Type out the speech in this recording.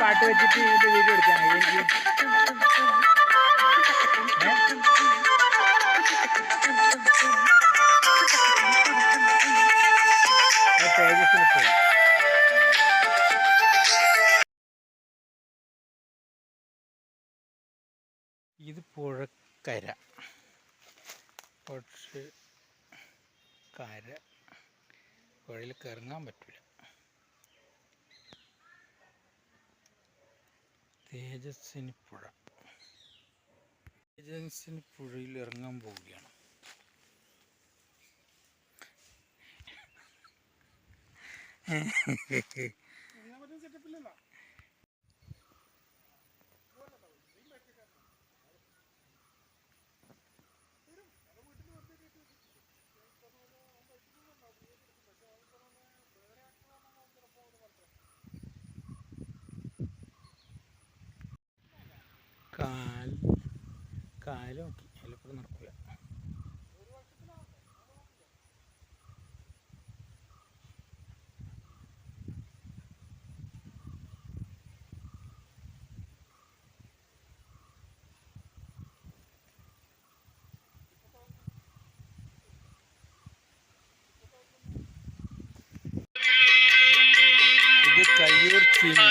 പാട്ട് വെച്ചിട്ട് ഇതിന്റെ വീഡിയോ എടുക്കാൻ എനിക്ക് പേജസിന് പോയി. ഇത് പുഴക്കര. പക്ഷെ കര. പുഴയിൽ കറങ്ങാൻ പറ്റില്ല തേജസ്സിന് പുഴ. തേജസ്സിന് പുഴയിൽ ഇറങ്ങാൻ പോവുകയാണ്. കാൽ കാൽ നോക്കി അതിലൂടെ നടക്കൂല. ഇത് കയ്യൂർ ചീനി